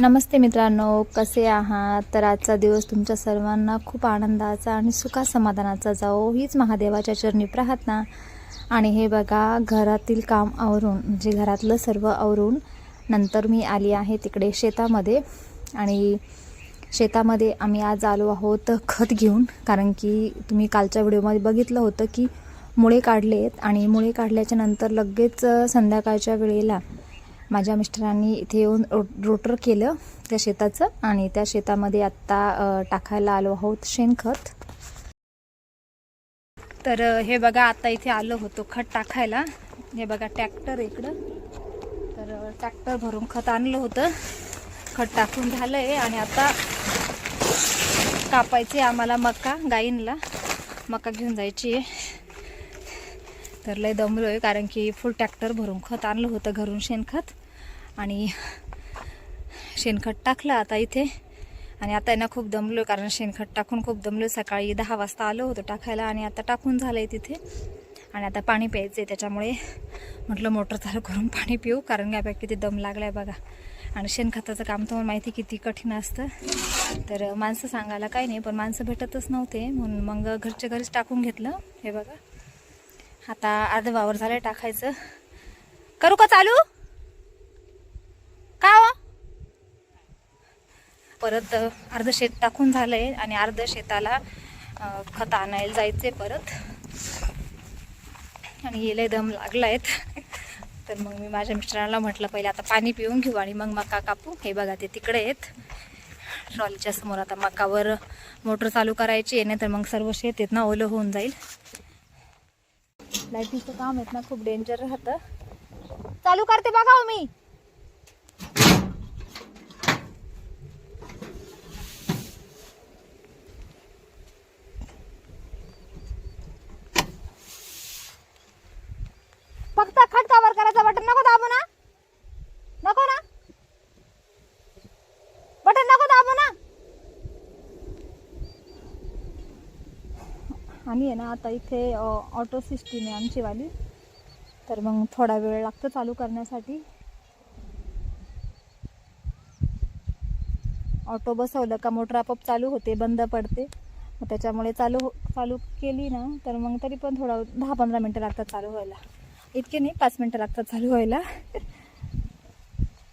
नमस्ते मित्रांनो कसे आहात? तर आजचा दिवस तुमच्या सर्वांना खूप आनंदाचा आणि सुखा समाधानाचा जाओ हीच महादेवाच्या चरणी प्रार्थना. आणि हे बघा घरातील काम आवरून म्हणजे घरातलं सर्व आवरून नंतर मी आली आहे तिकडे शेतामध्ये. आणि शेतामध्ये आम्ही आज आलो आहोत खत घेऊन कारण की तुम्ही कालच्या व्हिडिओमध्ये बघितलं होतं की मुळे काढलेत. आणि मुळे काढल्याच्या नंतर लगेच संध्याकाळच्या वेळेला माझ्या मिस्टरांनी इथे येऊन रो रोटर केलं त्या शेताचं आणि त्या शेतामध्ये आत्ता टाकायला आलो आहोत शेणखत. तर हे बघा आता इथे आलो होतो खत टाकायला. हे बघा ट्रॅक्टर इकडं. तर ट्रॅक्टर भरून खत आणलं होतं. खत टाकून झालं आहे आणि आता कापायचे आम्हाला मका गाईंला मका घेऊन जायची आहे. तर लय दमलो आहे कारण की फुल ट्रॅक्टर भरून खत आणलं होतं घरून शेणखत. आणि शेणखत टाकलं आता इथे. आणि आता यांना ना खूप दमलो कारण शेणखत टाकून खूप दमलो सकाळी दहा वाजता आलो होतो टाकायला आणि आता टाकून झालं आहे तिथे. आणि आता पाणी प्यायचं आहे त्याच्यामुळे म्हटलं मोटर चालू करून पाणी पिऊ कारण की किती दम लागला आहे बघा. आणि शेणखताचं काम तुम्हाला माहिती किती कठीण असतं. तर माणसं सांगायला काही नाही पण माणसं भेटतच नव्हते. म्हणून मग घरच्या घरीच टाकून घेतलं. हे बघा. आता अर्ध वावर झालं टाकायचं. करू का चालू? का हो? परत अर्ध शेत टाकून झालंय आणि अर्ध शेताला खत आणायला जायचंय परत. आणि येले दम लागलायत. तर मग मी माझ्या मिस्टरांना म्हटलं पहिले आता पाणी पिऊन घेऊ आणि मग मका कापू. हे बघा ते तिकडे आहेत. ट्रॉलीच्या समोर आता मकावर मोटर चालू करायची आहे नाही तर मग सर्व शेत आहेत ना ओलं होऊन जाईल. लायटिंगचं काम आहेत ना खूप डेंजर राहतं. चालू करते बघा हो मी फक्त खटकावर करायचा बटन नको दाबू ना नको ना बटन नको दाबू ना आणि आहे ना आता इथे ऑटो सिस्टीम आहे आमचीवाली तर मग थोडा वेळ लागतो चालू करण्यासाठी. ऑटो बसवलं का मोटर आपोआप चालू होते बंद पडते. मग त्याच्यामुळे चालू हो- चालू केली ना तर मग तरी पण थोडा दहा पंधरा मिनटं लागतात चालू व्हायला. इतके नाही पाच मिनटं लागतात चालू व्हायला.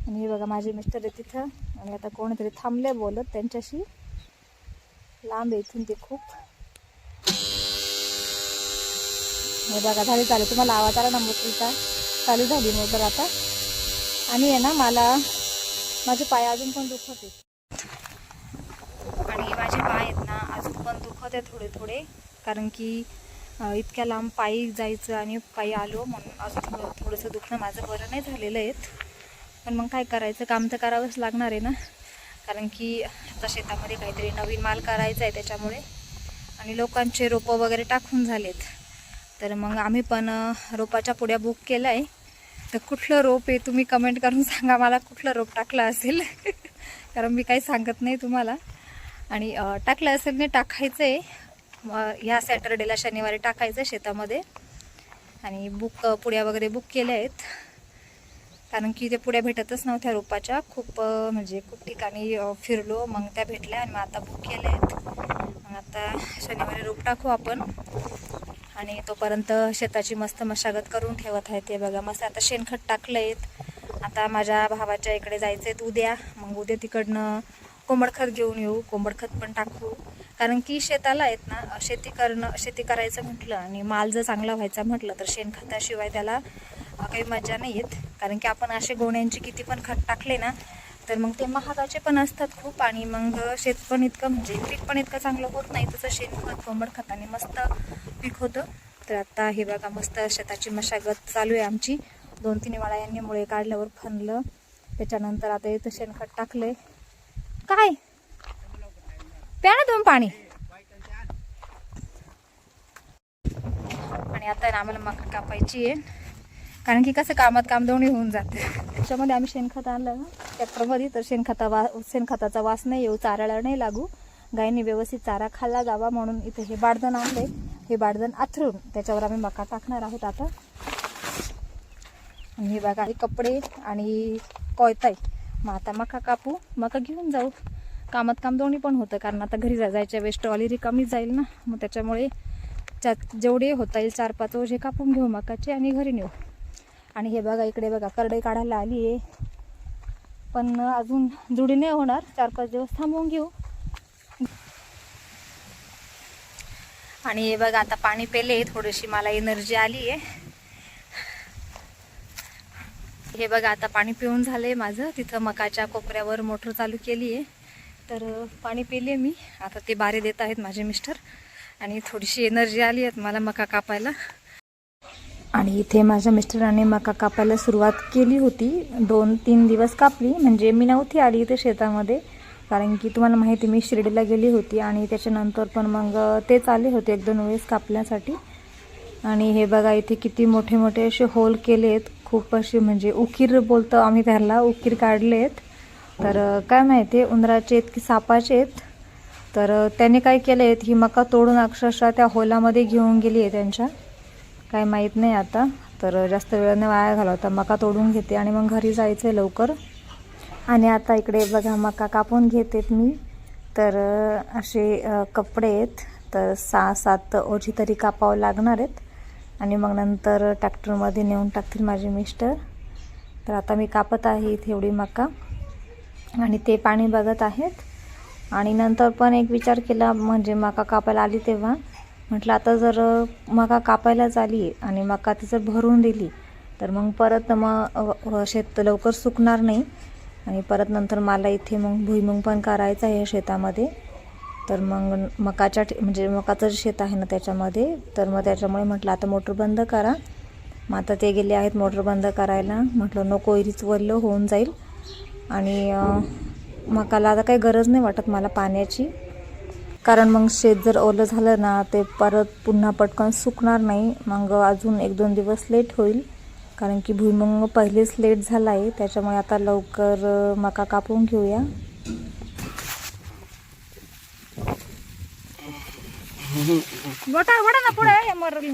आणि हे बघा माझे मिस्टर आहे तिथं. आणि आता कोणीतरी थांबले बोलत त्यांच्याशी. लांब आहे इथून ते खूप. हे बघा झाली चालू. तुम्हाला आवाज आला ना मोटरीचा चालू झाली मोटर आता. आणि आहे ना मला माझे पाय अजून पण दुखत आहेत. आणि माझे पाय आहेत ना अजून पण दुखत आहे थोडे थोडे कारण की इतक्या लांब पायी जायचं आणि पायी आलो म्हणून अजून थोडं थोडंसं दुखणं माझं बरं नाही झालेलं आहेत. पण मग काय करायचं? काम तर करावंच लागणार आहे ना. कारण की आता शेतामध्ये काहीतरी नवीन माल करायचा आहे त्याच्यामुळे. आणि लोकांचे रोपं वगैरे टाकून झालेत. तर मग आम्ही पण रोपाच्या पुड्या बुक केल्या. आहे तर कुठलं रोप आहे तुम्ही कमेंट करून सांगा मला कुठलं रोप टाकलं असेल. कारण मी काही सांगत नाही तुम्हाला. आणि टाकलं असेल नाही टाकायचं आहे ह्या सॅटर्डेला शनिवारी टाकायचं आहे शेतामध्ये. आणि बुक पुड्या वगैरे बुक केल्या आहेत. कारण की ते पुड्या भेटतच नव्हत्या रोपाच्या. खूप म्हणजे खूप ठिकाणी फिरलो मग त्या भेटल्या आणि मग आता बुक केल्या आहेत. मग आता शनिवारी रोप टाकू आपण. आणि तोपर्यंत शेताची मस्त मशागत करून ठेवत आहे ते बघा. मस्त आता शेणखत टाकलं आहेत आता माझ्या भावाच्या इकडे जायचं आहेत उद्या. मग उद्या तिकडनं कोंबडखत घेऊन येऊ. कोंबडखत पण टाकू. कारण की शेताला आहेत ना शेती करणं शेती करायचं म्हटलं आणि माल जर चांगला व्हायचा म्हटलं तर शेणखताशिवाय त्याला काही मजा नाही येत कारण की आपण असे गोण्यांची किती पण खत टाकले ना तर मग ते महागाचे पण असतात खूप आणि मग शेत पण इतकं म्हणजे पीक पण इतकं चांगलं होत नाही तसं शेणखत कोंबड खताने मस्त पीक होतं. तर आता हे बघा मस्त शेताची मशागत चालू आहे आमची. दोन तीन वेळा यांनी मुळे काढल्यावर फनलं. त्याच्यानंतर आता इथं शेणखत टाकलंय. काय? प्या ना तुम्ही पाणी. आणि आता ना आम्हाला मका कापायची आहे. कारण की कसं कामात काम दोन्ही होऊन जाते. त्याच्यामध्ये आम्ही शेणखत आणलं. ना ट्रॅक्टरमध्ये तर शेणखता वा शेणखताचा वास नाही येऊ चाराला नाही लागू. गायीने व्यवस्थित चारा खाल्ला जावा म्हणून इथे हे बाडदण आणले. हे बाडदण आथरून त्याच्यावर आम्ही मका टाकणार आहोत आता. आणि हे बघा हे कपडे आणि कोयताई मग आता मका कापू मका घेऊन जाऊ. कामात काम दोन्ही पण होतं कारण आता घरी जा- जायच्या वेळेस ट्रॉली रिकामीच जाईल ना. मग त्याच्यामुळे त्यात जेवढे होता येईल चार पाच ओझे कापून घेऊ मकाचे आणि घरी नेऊ. आणि हे बघा इकडे बघा करडई काढायला आली आहे. पण अजून जुडी नाही होणार. चार पाच दिवस थांबवून घेऊ. आणि हे बघा आता पाणी पेले थोडीशी मला एनर्जी आली आहे. हे बघा आता पाणी पिऊन झालंय माझं. तिथं मकाच्या कोपऱ्यावर मोटर चालू केली आहे. तर पाणी पिले मी. आता ते बारे देत आहेत माझे मिस्टर. आणि थोडीशी एनर्जी आली आहेत मला मका कापायला. आणि इथे माझ्या मिस्टरांनी मका कापायला सुरुवात केली होती. दोन तीन दिवस कापली. म्हणजे मी नव्हती आली इथे शेतामध्ये कारण की तुम्हाला माहिती मी शिर्डीला गेली होती आणि त्याच्यानंतर पण मग तेच आले होते एक दोन वेळेस कापण्यासाठी. आणि हे बघा इथे किती मोठे मोठे असे होल केले आहेत खूप असे म्हणजे उकीर बोलतो आम्ही त्याला उकीर काढले आहेत तर काय माहिती उंदराचे आहेत की सापाचे आहेत. तर त्याने काय केले आहेत ही मका तोडून अक्षरशः त्या होलामध्ये घेऊन गेली आहे त्यांच्या. काय माहीत नाही आता. तर जास्त वेळाने वाया घालवता. मका तोडून घेते आणि मग घरी जायचं आहे लवकर. आणि आता इकडे बघा मका कापून घेतेत मी. तर असे कपडे आहेत. तर सहा सात ओझी तरी कापावं लागणार आहेत. आणि मग नंतर ट्रॅक्टरमध्ये नेऊन टाकतील माझे मिस्टर. तर आता मी कापत आहे इथे एवढी मका. आणि ते पाणी बघत आहेत. आणि नंतर पण एक विचार केला म्हणजे मका कापायला आली तेव्हा. म्हटलं आता जर मका कापायलाच आली आणि मका ती जर भरून दिली तर मग परत मग शेत लवकर सुकणार नाही आणि परत नंतर मला इथे मग भुईमुंग पण करायचं आहे शेतामध्ये. तर मग मकाच्या म्हणजे मकाचं जे शेत आहे ना त्याच्यामध्ये तर मग त्याच्यामुळे म्हटलं आता मोटर बंद करा. मग आता ते गेले आहेत मोटर बंद करायला. म्हटलं नको इरीच वल्लं होऊन जाईल. आणि मकाला आता काही गरज नाही वाटत मला पाण्याची. कारण मग शेत जर ओलं झालं ना ते परत पुन्हा पटकन सुकणार नाही. मग अजून एक दोन दिवस लेट होईल. कारण की भुईमुंग पहिलेच लेट झाला आहे त्याच्यामुळे आता लवकर मका कापून घेऊया. बोटा वडा ना पुढे मरली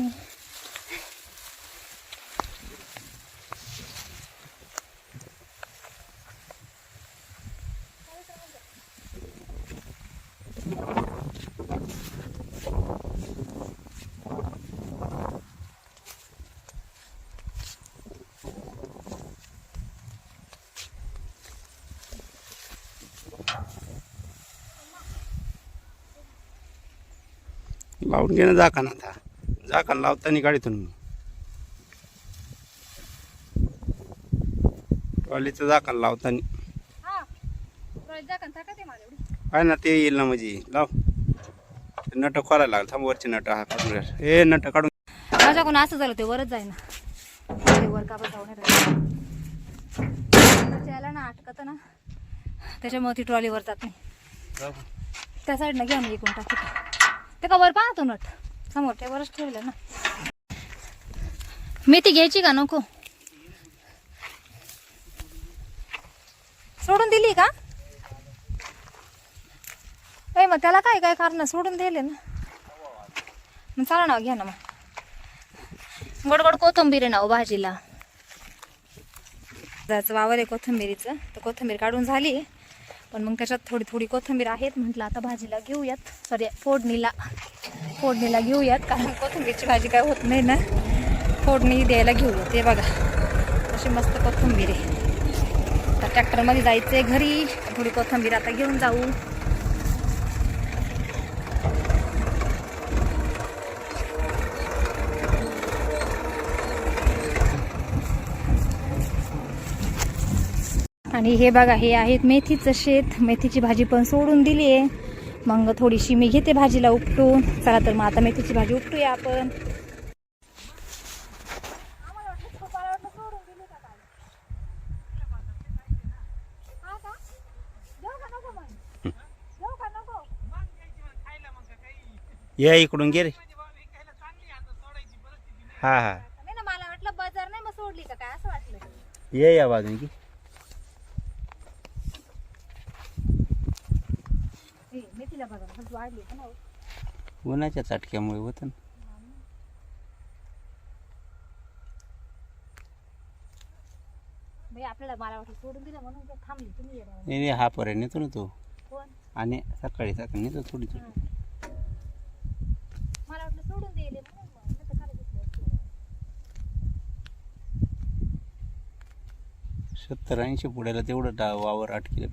लावून घे ना झाकण आता. झाकण लावताना गाडीतून ट्रॉलीचं झाकण लावताना. हा काय ना ते येईल ना म्हणजे. लाव. नट खोलायला लागलं. थांब वरचे नट हा काढून घ्या. हे नट काढून. माझ्याकडून असं झालं ते वरच जाय ना ते वर जाऊन ना अटकत ना. त्याच्यामुळे ती ट्रॉलीवर जात नाही. त्या साईडनं घ्या मी इकडून टाकी ते का वर पाहतो नट. समोर टेबलच ठेवलं ना. मेथी घ्यायची का नको? सोडून दिली का? ए मग त्याला काय काय कारण? सोडून दिले ना. मग चला ना घ्या ना मग. गोड गोड कोथंबीर आहे ना हो भाजीला. जायचं वावर आहे कोथंबीरीचं. तर कोथंबीर काढून झाली. पण मग त्याच्यात थोडी थोडी कोथंबीर आहेत. म्हटलं आता भाजीला घेऊयात. सॉरी फोडणीला. फोडणीला घेऊयात कारण कोथंबीरची भाजी काय होत नाही ना. फोडणी द्यायला घेऊयात. ते बघा अशी मस्त कोथंबीर आहे. तर ट्रॅक्टरमध्ये जायचं आहे घरी. थोडी कोथंबीर आता घेऊन जाऊ. आणि हे बघा हे आहेत मेथीचं शेत. मेथीची भाजी पण सोडून दिली आहे. मग थोडीशी मी घेते भाजीला उपटून. चला तर मग आता मेथीची भाजी उपटूया आपण. ये इकडून गे रे. हा हा. नाही ना मला वाटलं बाजार नाही मग सोडली का काय? असं वाटलं. ये या बाजून की हे, मेथीला बघा वाढली हो? उन्हाच्या चटक्यामुळे होतं ना. मला वाटलं सोडून दिलं म्हणून थांबली तुम्ही येणार नाही नाही, हा पर्यंत नेतो ना तू. कोण आणि सकाळी सकाळी नेतो थोडी थोडी मला वाटलं सोडून दिले म्हणून मग नाही तर खाली सत्तर ऐंशी पुढ्याला तेवढं डा वावर आठ काय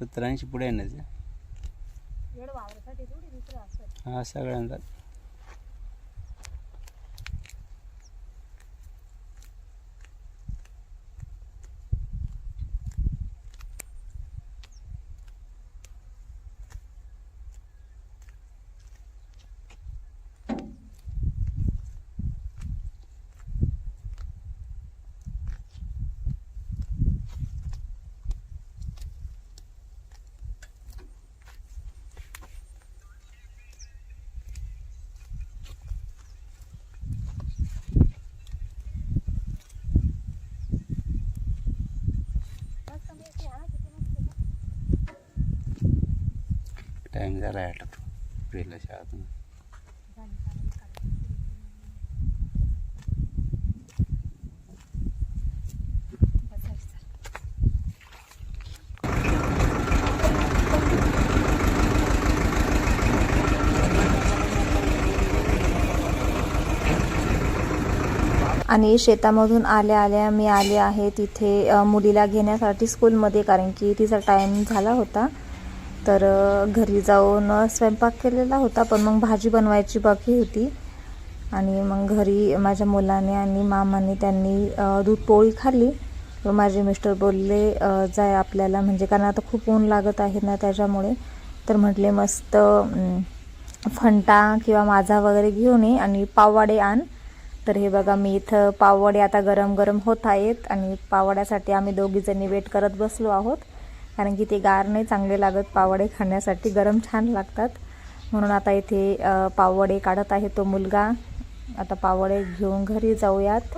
सत्तर ऐंशी पुढे आहे ना ते एवढं वावरासाठी थोडी दुसरं असतं हा सगळ्यांना मस्त मिरची हा किती मस्त आहे. टाईम झाला आहे आटप प्रियला शाळेतून. आणि शेतामधून आल्या आल्या मी आले आहे तिथे मुलीला घेण्यासाठी स्कूलमध्ये कारण की तिचा टाईम झाला होता. तर घरी जाऊन स्वयंपाक केलेला होता पण मग भाजी बनवायची बाकी होती. आणि मग घरी माझ्या मुलाने आणि मामाने त्यांनी दूध पोळी खाल्ली. व माझे मिस्टर बोलले जाय आपल्याला म्हणजे कारण आता खूप ऊन लागत आहे ना त्याच्यामुळे. तर म्हटले मस्त फंटा किंवा माझा वगैरे घेऊन ये आणि पाववाडे आण. तर हे बघा मी इथं पाववाडे आता गरम गरम होत आहेत आणि पावड्यासाठी आम्ही दोघीजणी वेट करत बसलो आहोत. कारण की ते गार नाही चांगले लागत पावडे खाण्यासाठी गरम छान लागतात. म्हणून आता इथे पावडे काढत आहे तो मुलगा. आता पावडे घेऊन घरी जाऊयात.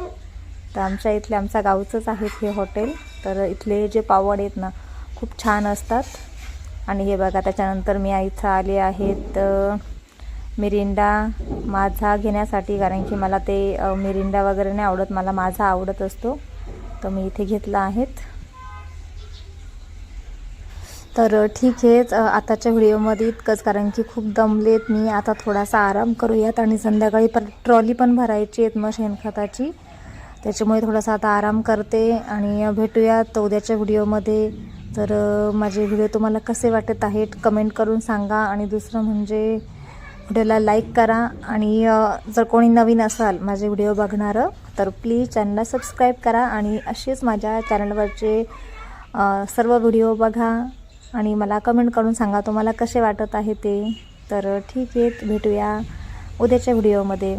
तर आमच्या इथले आमच्या गावचंच आहे हे हॉटेल. तर इथले जे पावडे आहेत ना खूप छान असतात. आणि हे बघा त्याच्यानंतर मी इथं आले आहेत मिरिंडा माझा घेण्यासाठी. कारण की मला ते मिरिंडा वगैरे नाही आवडत मला माझा आवडत असतो. तर मी इथे घेतला आहेत. तर ठीक आहेच आताच्या व्हिडिओमध्ये इतकंच कारण की खूप दमलेत मी. आता थोडासा आराम करूयात आणि संध्याकाळी पण ट्रॉली पण भरायची आहेत मग शेणखताची. त्याच्यामुळे थोडासा आता आराम करते आणि भेटूयात उद्याच्या व्हिडिओमध्ये. तर माझे व्हिडिओ तुम्हाला कसे वाटत आहेत कमेंट करून सांगा. आणि दुसरं म्हणजे व्हिडिओला लाईक करा. आणि जर कोणी नवीन असाल माझे व्हिडिओ बघणारं तर प्लीज चॅनलला सबस्क्राईब करा. आणि असेच माझ्या चॅनलवरचे सर्व व्हिडिओ बघा. आणि मला कमेंट करून सांगा तुम्हाला कसे वाटत आहे ते. तर ठीक आहे भेटूया उद्याच्या व्हिडिओमध्ये